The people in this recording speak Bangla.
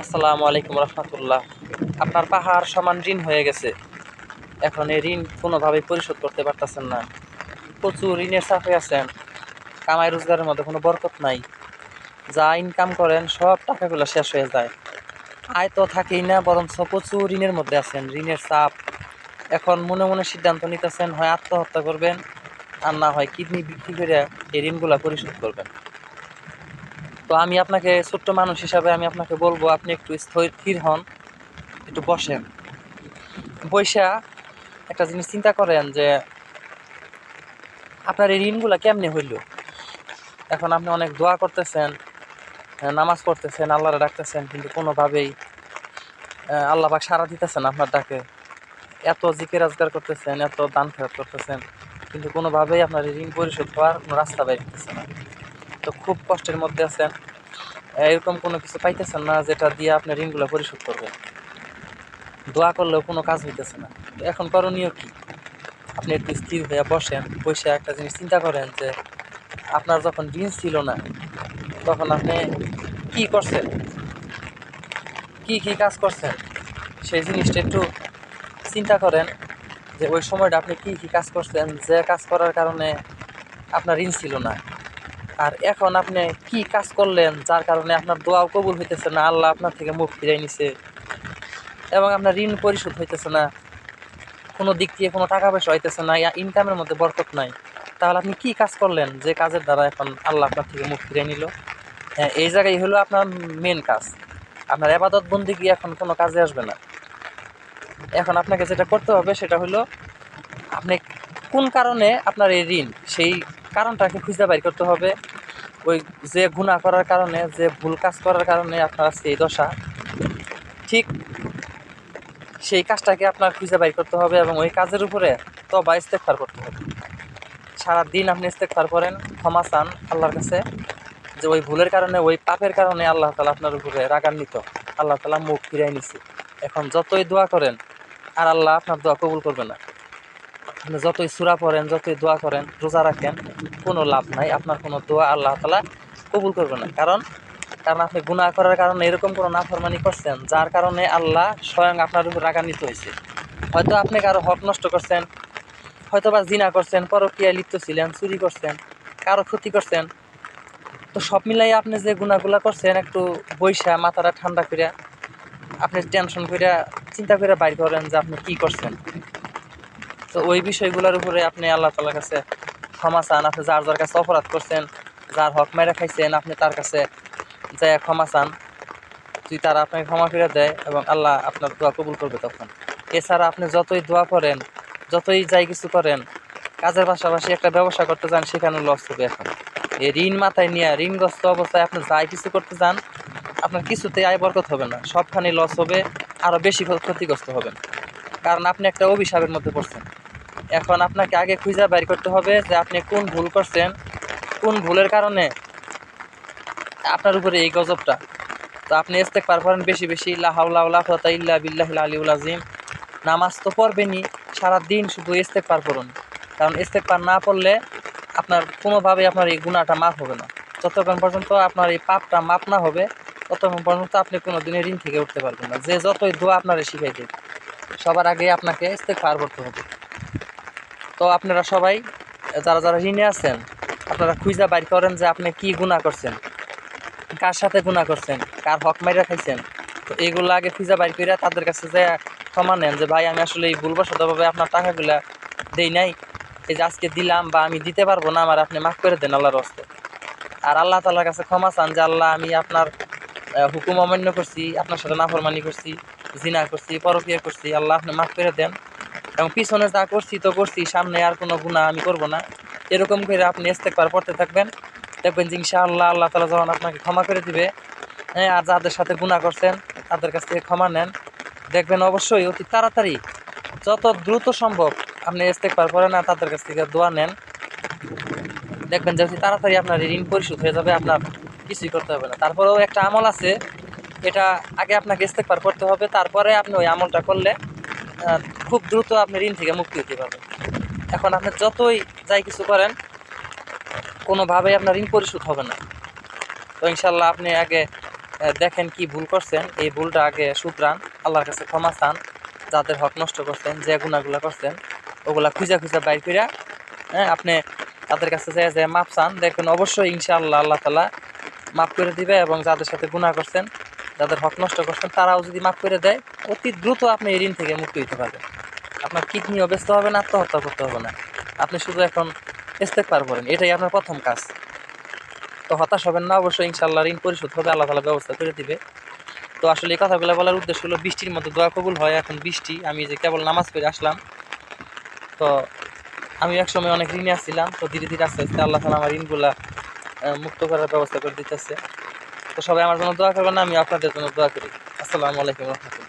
আসসালামু আলাইকুম রহমতুল্লাহ। আপনার পাহাড় সমান ঋণ হয়ে গেছে। এখন এই ঋণ কোনোভাবেই পরিশোধ করতে পারতেছেন না। প্রচুর ঋণের চাপে আছেন। কামাই রোজগারের মধ্যে কোনো বরকত নাই। যা ইনকাম করেন, সব টাকাগুলো শেষ হয়ে যায়। আয় তো থাকেই না, বরঞ্চ প্রচুর ঋণের মধ্যে আছেন। ঋণের চাপ। এখন মনে মনে সিদ্ধান্ত নিতেছেন, হয় আত্মহত্যা করবেন, আর না হয় কিডনি বিক্রি করে এই ঋণগুলো পরিশোধ করবেন। তো আমি আপনাকে ছোট্ট মানুষ হিসাবে আমি আপনাকে বলব আপনি একটু স্থির হন একটু বসেন। বৈশা একটা জিনিস চিন্তা করেন যে আপনার এই ঋণগুলো কেমনে হইল? এখন আপনি অনেক দোয়া করতেছেন নামাজ পড়তেছেন আল্লাহরে ডাকতেছেন কিন্তু কোনোভাবেই আহ, আল্লাহ পাক সারা দিতেছেন আপনার ডাকে। এত জিকে রাজগার করতেছেন এত দান ফেরত করতেছেন কিন্তু কোনোভাবেই আপনার ঋণ পরিশোধ হওয়ার কোনো রাস্তা হতেছে না। তো খুব কষ্টের মধ্যে আছেন। এরকম কোনো কিছু পাইতেছেন না যেটা দিয়ে আপনি ঋণগুলো পরিশোধ করবেন দোয়া করলেও কোনো কাজ হইতেছে না। এখন করণীয় কি? আপনি একটু স্থির হয়ে বসেন, বসে একটা জিনিস চিন্তা করেন যে আপনার যখন ঋণ ছিল না, তখন আপনি কি করছেন? কি কি কাজ করছেন? সেই জিনিসটা একটু চিন্তা করেন যে ওই সময়টা আপনি কি কি কাজ করছেন? যে কাজ করার কারণে আপনার ঋণ ছিল না। আর এখন আপনি কি কাজ করলেন, যার কারণে আপনার দোয়াও কবুল হইতেছে না, আল্লাহ আপনার থেকে মুখ ফিরাই নিছে এবং আপনার ঋণ পরিশোধ হইতেছে না, কোনো দিক দিয়ে কোনো টাকা পয়সা হইতেছে না ইনকামের মধ্যে বরকত নাই। তাহলে আপনি কি কাজ করলেন যে কাজের দ্বারা এখন আল্লাহ আপনার থেকে মুখ ফিরিয়ে নিল? হ্যাঁ এই জায়গায় হলো আপনার মেন কাজ। আপনার আবাদত বন্দি গিয়ে এখন কোনো কাজে আসবে না। এখন আপনাকে যেটা করতে হবে সেটা হলো, আপনি কোন কারণে আপনার এই ঋণ, সেই কারণটাকে খুঁজে বাইর করতে হবে। ওই যে গুণা করার কারণে, যে ভুল কাজ করার কারণে আপনার এই দশা। ঠিক সেই কাজটাকে আপনার খুঁজে বাইর করতে হবে এবং ওই কাজের উপরে তবা ইস্তেকফার করতে হবে। সারা দিন আপনি ইস্তেকফার করেন, ক্ষমা চান আল্লাহর কাছে, যে ওই ভুলের কারণে, ওই পাপের কারণে আল্লাহ তালা আপনার উপরে রাগান্বিত। আল্লাহ তালা মুখ ফিরাই নিছে। এখন যতই দোয়া করেন, আর আল্লাহ আপনার দোয়া কবুল করবে না। যতই সুরা পড়েন, যতই দোয়া করেন, রোজা রাখেন, কোনো লাভ নাই। আপনার কোনো দোয়া আল্লাহ তালা কবুল করবে না। কারণ কারণ আপনি গুনাহ করার কারণে এরকম কোনো নাফরমানি করছেন, যার কারণে আল্লাহ স্বয়ং আপনার উপর রাগান্বিত হয়েছে। হয়তো আপনি কারও হক নষ্ট করছেন হয়তো বা জিনা করছেন পরকীয়ায় লিপ্ত ছিলেন, চুরি করছেন, কারও ক্ষতি করছেন। তো সব মিলাই আপনি যে গুণাগুলা করছেন, একটু বৈশা, মাথাটা ঠান্ডা করে আপনি টেনশন করে চিন্তা করে বাইর করেন যে আপনি কি করছেন। তো ওই বিষয়গুলোর উপরে আপনি আল্লাহ তালার কাছে ক্ষমা চান, আপনি যার যার কাছে অপরাধ করছেন, যার হক মেরে খাইছেন, আপনি তার কাছে যে ক্ষমা চান। তুই তারা আপনাকে ক্ষমা ফিরে দেয় এবং আল্লাহ আপনার দোয়া কবুল করবে তখন। এছাড়া আপনি যতই দোয়া করেন, যতই যাই কিছু করেন, কাজের পাশাপাশি একটা ব্যবসা করতে যান, সেখানে লস হবে এখন। এই ঋণ মাথায় নিয়ে ঋণগ্রস্ত অবস্থায় আপনি যাই কিছু করতে যান, আপনার কিছুতেই আয় বরকত হবে না। সবখানে লস হবে আরও বেশি ক্ষ- ক্ষতিগ্রস্ত হবেন। কারণ আপনি একটা অভিশাপের মধ্যে পড়ছেন। এখন আপনাকে আগে খুঁজে বাইর করতে হবে যে আপনি কোন ভুল করছেন, কোন ভুলের কারণে আপনার উপরে এই গজবটা। তো আপনি ইস্তেক পার করেন বেশি বেশি লাহাউলা ফতা ইল্লা বিল্লাহ আলিউল আজিম নামাজ তো পড়বেনই, সারাদিন শুধু ইস্তেক পার করুন কারণ ইস্তেক পার না পড়লে আপনার কোনোভাবে আপনার এই গুণাটা মাফ হবে না। যতক্ষণ পর্যন্ত আপনার এই পাপটা মাপ না হবে, ততক্ষণ পর্যন্ত আপনি কোনো দিনের ঋণ থেকে উঠতে পারবেন না। যে যতই দোয়া আপনারা শিখাই দেবে সবার আগে আপনাকে ইস্তেক পার করতে হবে। তো আপনারা সবাই, যারা যারা ঋণে আছেন, আপনারা খুঁজা বাইর করেন যে আপনি কি গুণা করছেন। কার সাথে গুণা করছেন, কার হক মাইরা খাইছেন। তো এইগুলো আগে খুঁজা বাইর করে তাদের কাছে যে ক্ষমা নেন যে, ভাই, আমি আসলে এই ভুলবশতভাবে আপনার টাকাগুলা দেই নাই। এই যে আজকে দিলাম বা আমি দিতে পারব না, আমার আপনি মাফ করে দেন আল্লাহর হস্তে। আর আল্লাহ তালার কাছে ক্ষমা চান যে, আল্লাহ, আমি আপনার হুকুম অমান্য করছি, আপনার সাথে নাফরমানি করছি, জিনা করছি, পরকিয়া করছি। আল্লাহ, আপনি মাফ করে দেন। এবং পিছনে যা করছি তো করছি, সামনে আর কোনো গুণা আমি করব না। এরকম করে আপনি ইস্তেকবার পড়তে থাকবেন। দেখবেন যে ইনশাআল্লাহ আল্লাহ তালা যখন আপনাকে ক্ষমা করে দিবে হ্যাঁ আর যাদের সাথে গুণা করছেন, তাদের কাছ থেকে ক্ষমা নেন। দেখবেন অবশ্যই অতি তাড়াতাড়ি যত দ্রুত সম্ভব আপনি ইস্তেকবার পড়েন না, তাদের কাছ থেকে দোয়া নেন। দেখবেন যে অতি তাড়াতাড়ি আপনার ঋণ পরিশোধ হয়ে যাবে, আপনার কিছুই করতে হবে না। তারপরেও একটা আমল আছে, এটা আগে আপনাকে ইস্তেকবার করতে হবে, তারপরে আপনি ওই আমলটা করলে খুব দ্রুত আপনি ঋণ থেকে মুক্তি হতে পারবেন। এখন আপনি যতই যাই কিছু করেন, কোনোভাবেই আপনার ঋণ পরিশোধ হবে না। তো ইনশাল্লাহ আপনি আগে দেখেন কি ভুল করছেন। এই ভুলটা আগে শুধরান, আল্লাহর কাছে ক্ষমা চান। যাদের হক নষ্ট করছেন, যে গুণাগুলা করছেন, ওগুলা খুঁজা খুঁজা বাইর ফিরা হ্যাঁ আপনি তাদের কাছে যে মাপ চান। দেখবেন অবশ্যই ইনশাআল্লাহ আল্লাহ তালা মাফ করে দিবে এবং যাদের সাথে গুণা করছেন যাদের হক নষ্ট করছেন, তারাও যদি মাফ করে দেয়, অতি দ্রুত আপনি এই ঋণ থেকে মুক্তি হতে পারবেন। আপনার কিডনিও ব্যস্ত হবে না, আত্মহত্যা করতে হবে না। আপনি শুধু এখন ইস্তেকবার করেন, এটাই আপনার প্রথম কাজ। তো হতাশ হবেন না, অবশ্যই ইনশাল্লাহ ঋণ পরিশোধ হবে, আল্লাহ তালা ব্যবস্থা করে দিবে। তো আসলে এই কথাগুলো বলার উদ্দেশ্য হলো, বৃষ্টির মধ্যে দোয়া কবুল হয়, এখন বৃষ্টি, আমি যে কেবল নামাজ পড়ে আসলাম, তো আমি একসময় অনেক ঋণে আসছিলাম, তো ধীরে ধীরে আস্তে আস্তে আল্লাহ তালা আমার ঋণগুলা মুক্ত করার ব্যবস্থা করে দিতেছে। তো সবাই আমার জন্য দোয়া করবেন আমি আপনাদের জন্য দোয়া করি। আসসালামু আলাইকুম রহমতুল্লাহ।